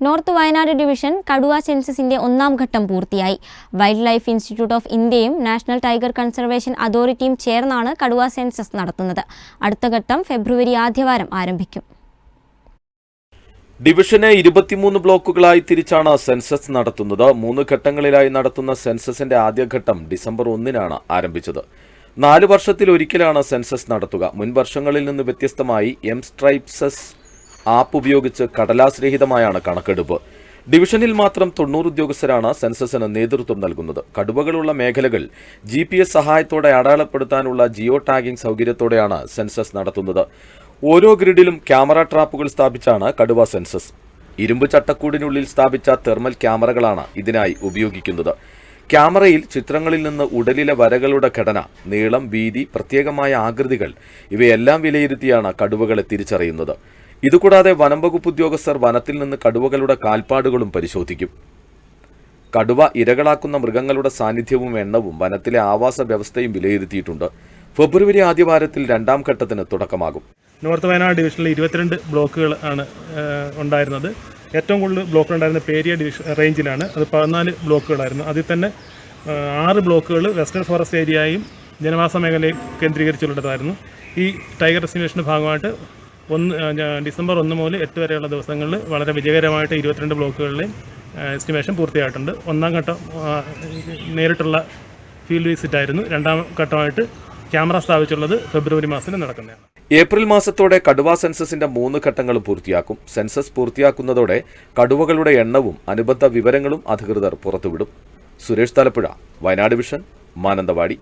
North Wayanad division കടുവ സെൻസസിന്റെ ഒന്നാം ഘട്ടം പൂർത്തിയായി. വൈൽഡ് ലൈഫ് ഇൻസ്റ്റിറ്റ്യൂട്ട് ഓഫ് ഇന്ത്യയും നാഷണൽ ടൈഗർ കൺസർവേഷൻ അതോറിറ്റിയും ചേർന്നാണ് കടുവ സെൻസസ് നടത്തുന്നത്. അടുത്ത ഘട്ടം ഫെബ്രുവരി ആദ്യവാരം ആരംഭിക്കും. ഡിവിഷനെ ഇരുപത്തിമൂന്ന് ബ്ലോക്കുകളായി തിരിച്ചാണ് സെൻസസ് നടത്തുന്നത്. മൂന്ന് ഘട്ടങ്ങളിലായി നടത്തുന്ന സെൻസസിന്റെ ആദ്യഘട്ടം ഡിസംബർ ഒന്നിനാണ് ആരംഭിച്ചത്. നാല് വർഷത്തിലൊരിക്കലാണ് സെൻസസ് നടത്തുക. മുൻ വർഷങ്ങളിൽ നിന്ന് വ്യത്യസ്തമായി എം സ്ട്രൈപ്സസ് ആപ്പ് ഉപയോഗിച്ച് കടലാസ് രഹിതമായാണ് കണക്കെടുപ്പ്. ഡിവിഷനിൽ മാത്രം തൊണ്ണൂറ് ഉദ്യോഗസ്ഥരാണ് സെൻസസിന് നേതൃത്വം നൽകുന്നത്. കടുവകളുള്ള മേഖലകൾ ജി പി എസ് സഹായത്തോടെ അടയാളപ്പെടുത്താനുള്ള ജിയോ ടാഗിംഗ് സൗകര്യത്തോടെയാണ് സെൻസസ് നടത്തുന്നത്. ഓരോ ഗ്രിഡിലും ക്യാമറ ട്രാപ്പുകൾ സ്ഥാപിച്ചാണ് കടുവ സെൻസസ്. ഇരുമ്പ് ചട്ടക്കൂടിനുള്ളിൽ സ്ഥാപിച്ച തെർമൽ ക്യാമറകളാണ് ഇതിനായി ഉപയോഗിക്കുന്നത്. ക്യാമറയിൽ ചിത്രങ്ങളിൽ നിന്ന് ഉടലിലെ വരകളുടെ ഘടന നീളം വീതി പ്രത്യേകമായ ആകൃതികൾ ഇവയെല്ലാം വിലയിരുത്തിയാണ് കടുവകളെ തിരിച്ചറിയുന്നത്. ഇതുകൂടാതെ വനം വകുപ്പ് ഉദ്യോഗസ്ഥർ വനത്തിൽ നിന്ന് കടുവകളുടെ കാൽപ്പാടുകളും പരിശോധിക്കും. കടുവ ഇരകളാക്കുന്ന മൃഗങ്ങളുടെ സാന്നിധ്യവും എണ്ണവും വനത്തിലെ ആവാസ വ്യവസ്ഥയും വിലയിരുത്തിയിട്ടുണ്ട്. ഫെബ്രുവരി ആദ്യവാരത്തിൽ രണ്ടാം ഘട്ടത്തിന് തുടക്കമാകും. നോർത്ത് വയനാട് ഡിവിഷനിൽ ഇരുപത്തിരണ്ട് ബ്ലോക്കുകൾ ആണ് ഉണ്ടായിരുന്നത്. ഏറ്റവും കൂടുതൽ ബ്ലോക്കുകൾ ഉണ്ടായിരുന്ന പേരിയ ഡിവിഷൻ റേഞ്ചിലാണ്. അത് പതിനാല് ബ്ലോക്കുകളായിരുന്നു. അതിൽ തന്നെ ആറ് ബ്ലോക്കുകൾ വെസ്റ്റേൺ ഫോറസ്റ്റ് ഏരിയയും ജനവാസ മേഖലയും കേന്ദ്രീകരിച്ചുള്ളതായിരുന്നു. ഈ ടൈഗർ റെസ്റ്റിനേഷന്റെ ഭാഗമായിട്ട് ഒന്ന് ഡിസംബർ ഒന്ന് മുതൽ എട്ട് വരെയുള്ള ദിവസങ്ങളിൽ വളരെ വിജയകരമായിട്ട് ഇരുപത്തിരണ്ട് ബ്ലോക്കുകളിൽ എസ്റ്റിമേഷൻ പൂർത്തിയായിട്ടുണ്ട്. ഒന്നാം ഘട്ടം നേരിട്ടുള്ള ഫീൽഡ് വിസിറ്റ് ആയിരുന്നു. രണ്ടാം ഘട്ടമായിട്ട് ക്യാമറ സ്ഥാപിച്ചുള്ളത് ഫെബ്രുവരി മാസത്തിൽ നടക്കുന്നതാണ്. ഏപ്രിൽ മാസത്തോടെ കടുവ സെൻസസിന്റെ മൂന്ന് ഘട്ടങ്ങളും പൂർത്തിയാക്കും. സെൻസസ് പൂർത്തിയാക്കുന്നതോടെ കടുവകളുടെ എണ്ണവും അനുബന്ധ വിവരങ്ങളും അധികൃതർ പുറത്തുവിടും. സുരേഷ് തലപ്പുഴ വയനാട് വിഷൻ മാനന്തവാടി.